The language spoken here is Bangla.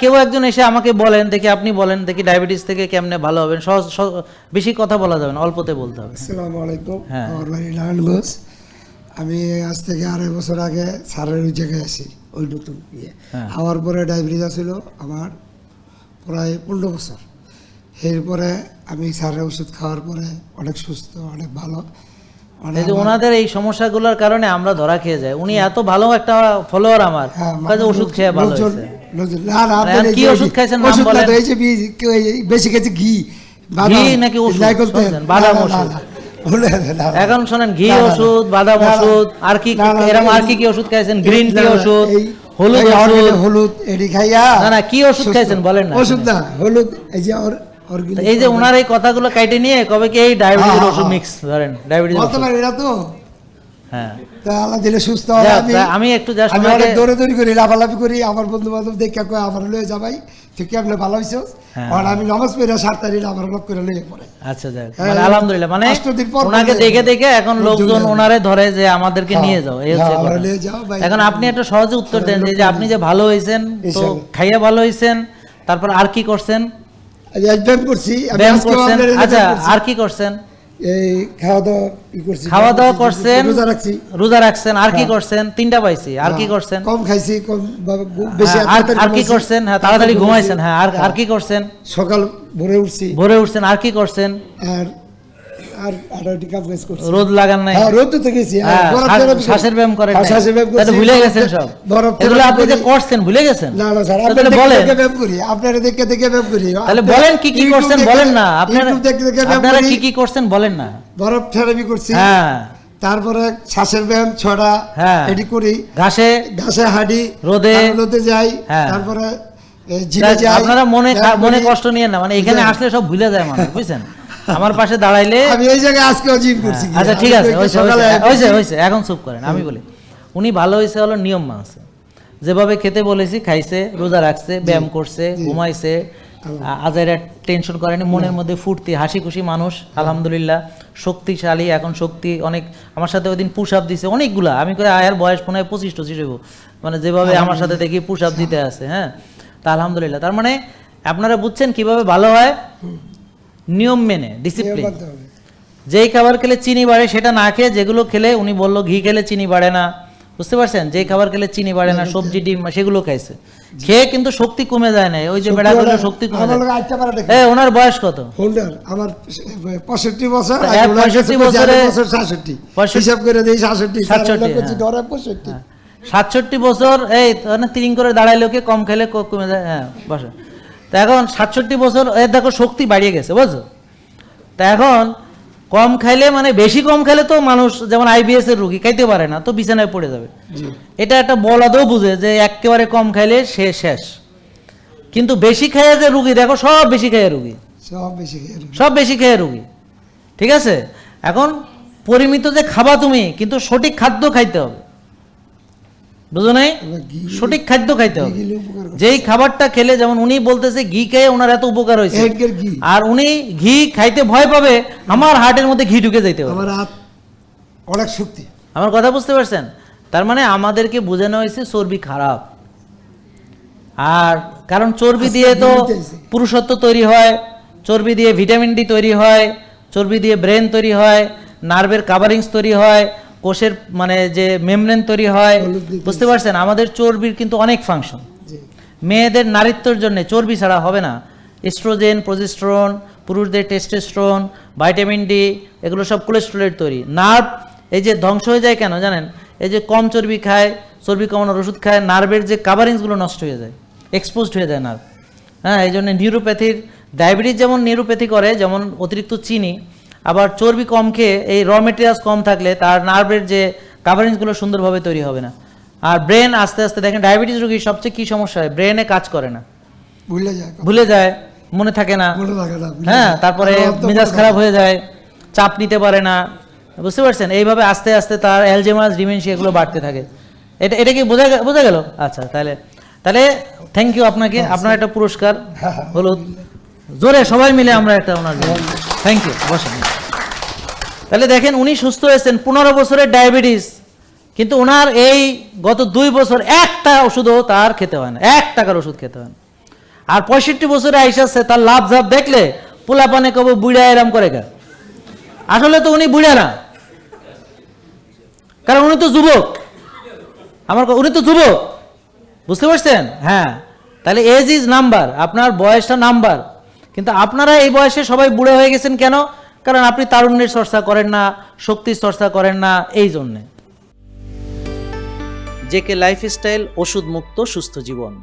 কেউ একজন এসে আমাকে বলেন দেখি আপনি বলেন দেখি ডায়াবেটিস থেকে কেমনে ভালো হবেন। সহজ বেশি কথা বলা যাবে না অল্পতে বলতে হবে। আসসালামু আলাইকুম। হ্যাঁ। আমার বাড়ি নারায়ণগঞ্জ আমি আজ থেকে আড়াই বছর আগে স্যারের ওই জায়গায় আসি ওই নতুন ইয়ে। হ্যাঁ। আমার পরে ডায়াবেটিস আছিল আমার প্রায় পনেরো বছর। এরপরে আমি স্যারের ওষুধ খাওয়ার পরে অনেক সুস্থ অনেক ভালো। মানে এই যে ওনাদের এই সমস্যাগুলোর কারণে আমরা ধরা খেয়ে যাই। উনি এত ভালো একটা ফলোয়ার আমার হ্যাঁ, ওষুধ খেয়ে ভালো হয়েছে। না, না, এই কি যে- ওষুধ খাইছেন নাম ওষুধ বলেন? এই যে বি- কি ওই- এই বেশি খেয়েছে ঘি ঘি নাকি ওষুধ? বাদাম। এখন শোনেন ঘি। ওষুধ বাদাম। ওষুধ আর কি এরকম আর কি কি ওষুধ খাইছেন গ্রিন টি ওষুধ হলুদ ওষুধ হলুদ এডি খাইয়া না, না, কি ওষুধ খাইছেন বলেন না। ওষুধ না হলুদ এই যে organic এই যে ওনার এই কথাগুলো কাইটে নিয়ে কবে কি এই ডায়াবেটিস ওষুধ। মিক্স ধরেন ডায়াবেটিস তো হ্যাঁ। আল্লাহ দিলে সুস্থ হবে আমি আমি একটু আমি অনেক দৌড়াদৌড়ি করি লাফালাফি করি আমার বন্ধু বান্ধব দেখে কয় আমার লয়ে যাবাই তুই কেমনে ভালো হইছো হ্যাঁ। আর আমি নামাজ পড়ে সাত তারিখ আমার লোক করে লয়ে পড়ে। আচ্ছা যাক। হ্যাঁ, মানে আলহামদুলিল্লাহ মানে আষ্ট দিন পর ওনাকে দেখে দেখে এখন লোকজন ওনারে ধরে যে আমাদেরকে নিয়ে যাও এই হচ্ছে এখন আপনি একটা সহজে উত্তর দেন যে- আপনি যে ভালো হয়েছেন তো খাইয়া ভালো হয়েছেন তারপর আর কি করছেন? ব্যায়াম করছি আচ্ছা আর কি করছেন? এই খাওয়া দাওয়া করছি খাওয়া দাওয়া করছেন রোজা রাখছি। রোজা রাখছেন আর কি হ্যাঁ। করছেন? তিনটা পাইছি আর কি হ্যাঁ, করছেন? কম খাইছি কম বেশি হ্যাঁ, আর আর কি করছেন? হ্যাঁ তাড়াতাড়ি ঘুমাইছেন হ্যাঁ আর আর কি করছেন? সকাল ভোরে উঠছি। ভোরে উঠছেন আর কি করছেন? আর আর আড়াইটি কাজ করছি। রোদ লাগান নাই। হ্যাঁ রোদ তো গেছি হ্যাঁ, করি। শ্বাসের ব্যায়াম করেন হ্যাঁ, শ্বাসের ব্যায়াম করছি, ভুলে গেছেন সব। বরফ এগুলো আপনি যে করছেন ভুলে গেছেন? না না স্যার দেখে বলেন। ব্যায়াম করি। আপনারা দেখে দেখে ব্যায়াম করি। তাহলে বলেন কি কি করছেন বলেন না। আপনারা দেখে দেখে আপনারা কি কি করছেন বলেন না। বরফ থেরাপি করছি। হ্যাঁ। তারপরে শ্বাসের ব্যায়াম ছড়া হ্যাঁ। এটি করি। ঘাসে ঘাসে হাঁটি রোদে। রোদে যাই। হ্যাঁ। তারপরে আপনারা মনে মনে কষ্ট নিয়ে না। মানে এখানে আসলে সব ভুলে যায় মানুষ বুঝছেন? আমার পাশে দাঁড়াইলে আমি এই জায়গায় আজকেও জিম করছি আচ্ছা ঠিক আছে হয়েছে হয়েছে, এখন চুপ করেন আমি বলি উনি ভালো হয়েছে হলো নিয়ম মানছে। যেভাবে খেতে বলেছি খাইছে রোজা রাখছে ব্যায়াম করছে ঘুমাইছে আজাইরা টেনশন করেনি মনের মধ্যে ফুর্তি হাসি খুশি মানুষ আলহামদুলিল্লাহ শক্তিশালী এখন শক্তি অনেক আমার সাথে ওই দিন পুশ আপ দিছে অনেকগুলা আমি করে আয়ার বয়স মনে হয় পঁচিশ টচিশ হইব। মানে যেভাবে আমার সাথে দেখি পুশ আপ দিতে আছে হ্যাঁ। তা আলহামদুলিল্লাহ তার মানে আপনারা বুঝছেন কীভাবে ভালো হয়? নিয়ম মেনে ডিসিপ্লিন যেই খাবার খেলে চিনি বাড়ে সেটা না খেয়ে যেগুলো খেলে উনি বলল ঘি খেলে চিনি বাড়ে না। বুঝতে পারছেন? যেই খাবার খেলে চিনি বাড়ে না সবজি ডিম সেগুলো খাইছে। খেয়ে কিন্তু শক্তি কমে যায় না ওই যে বেড়া করলে শক্তি কমে যায়। ওনার বয়স কত? হোল্ডার আমার পঁয়ষট্টি বছর কাছে 65 বছরে- সাতষট্টি। হিসাব করে দিই সাতষট্টি হ্যাঁ। পঁয়ষট্টি। সাতষট্টি বছর এই মানে তিরিং করে দাঁড়াইলো কে কম খেলে কমে যায়? হ্যাঁ বসো। তা এখন সাতষট্টি বছর এ দেখো শক্তি বাড়িয়ে গেছে বুঝছ? তা এখন কম খাইলে মানে বেশি কম খাইলে তো মানুষ যেমন আইবিএস এর রুগী খাইতে পারে না তো বিছানায় পড়ে যাবে। এটা একটা বলাদেও বুঝে যে একেবারে কম খাইলে সে শেষ। কিন্তু বেশি খেয়ে যে রুগী দেখো সব বেশি খেয়ে রুগী। সব বেশি খেয়ে সব বেশি খেয়ে রুগী। ঠিক আছে? এখন পরিমিত যে খাবা তুমি কিন্তু সঠিক খাদ্য খাইতে হবে। বুঝো নাই? সঠিক খাদ্য খাইতে হবে। যেই খাবারটা খেলে যেমন উনি বলতেছে ঘি খেয়ে ওনার এত উপকার হয়েছে। আর উনি ঘি খাইতে ভয় পাবে আমার হার্টের মধ্যে ঘি ঢুকে যাইতে হবে অনেক শক্তি। আমার কথা বুঝতে পারছেন? তার মানে আমাদেরকে বোঝানো হয়েছে চর্বি খারাপ। আর কারণ চর্বি দিয়ে তো পুরুষত্ব তৈরি হয় চর্বি দিয়ে ভিটামিন ডি তৈরি হয় চর্বি দিয়ে ব্রেন তৈরি হয় নার্ভের কাভারিংস তৈরি হয় কোষের মানে যে মেমব্রেন তৈরি হয় বুঝতে পারছেন? আমাদের চর্বির কিন্তু অনেক ফাংশন মেয়েদের নারীত্বর জন্য চর্বি ছাড়া হবে না। এস্ট্রোজেন প্রজেস্ট্রন পুরুষদের টেস্টোস্টেরন ভাইটামিন ডি এগুলো সব কোলেস্ট্রলের তৈরি। নার্ভ এই যে ধ্বংস হয়ে যায় কেন জানেন? এই যে কম চর্বি খায় চর্বি কমানোর ওষুধ খায় নার্ভের যে কাভারিংসগুলো নষ্ট হয়ে যায় এক্সপোজড হয়ে যায় নার্ভ হ্যাঁ এই জন্য নিউরোপ্যাথির ডায়াবেটিস যেমন নিউরোপ্যাথি করে যেমন অতিরিক্ত চিনি আবার চর্বি কম খেয়ে এই র মেটেরিয়ালস কম থাকলে তার নার্ভের যে কাভারিংসগুলো সুন্দরভাবে তৈরি হবে না। আর ব্রেন আস্তে আস্তে দেখেন ডায়াবেটিস রোগীর সবচেয়ে কী সমস্যা হয়? ব্রেনে কাজ করে না। ভুলে যায়। ভুলে যায় মনে থাকে না। হ্যাঁ তারপরে মেজাজ খারাপ হয়ে যায় চাপ নিতে পারে না। বুঝতে পারছেন? এইভাবে আস্তে আস্তে তার অ্যালজেমাস ডিমেনশিয়া এগুলো বাড়তে থাকে। এটা এটা কি বোঝা বোঝা গেল? আচ্ছা তাহলে তাহলে থ্যাংক ইউ আপনাকে। আপনার একটা পুরস্কার। হলুদ। জোরে সবাই মিলে আমরা একটা ওনার থ্যাংক ইউ বসেন। তাহলে দেখেন উনি সুস্থ হয়েছেন পনেরো বছরের ডায়াবেটিস, কিন্তু ওনার এই গত দুই বছর একটা ওষুধও তার খেতে হয় না, এক টাকার ওষুধ খেতে হয় না। আর পঁয়ষট্টি বছরে আইসাছে তার লাভ ঝাপ দেখলে পোলা পানে কব বুড়া এরাম করে গা আসলে তো উনি বুড়া না। কারণ উনি তো যুবক। আমার উনি তো যুবক। বুঝতে পারছেন? হ্যাঁ। তাহলে এজ ইজ নাম্বার আপনার বয়সটা নাম্বার কিন্তু আপনারা এই বয়সে সবাই বুড়ো হয়ে গেছেন কেন? কারণ আপনি তারুণ্যের চর্চা করেন না, শক্তির চর্চা করেন না, এই জন্যে। জেকে লাইফস্টাইল ওষুধ মুক্ত সুস্থ জীবন।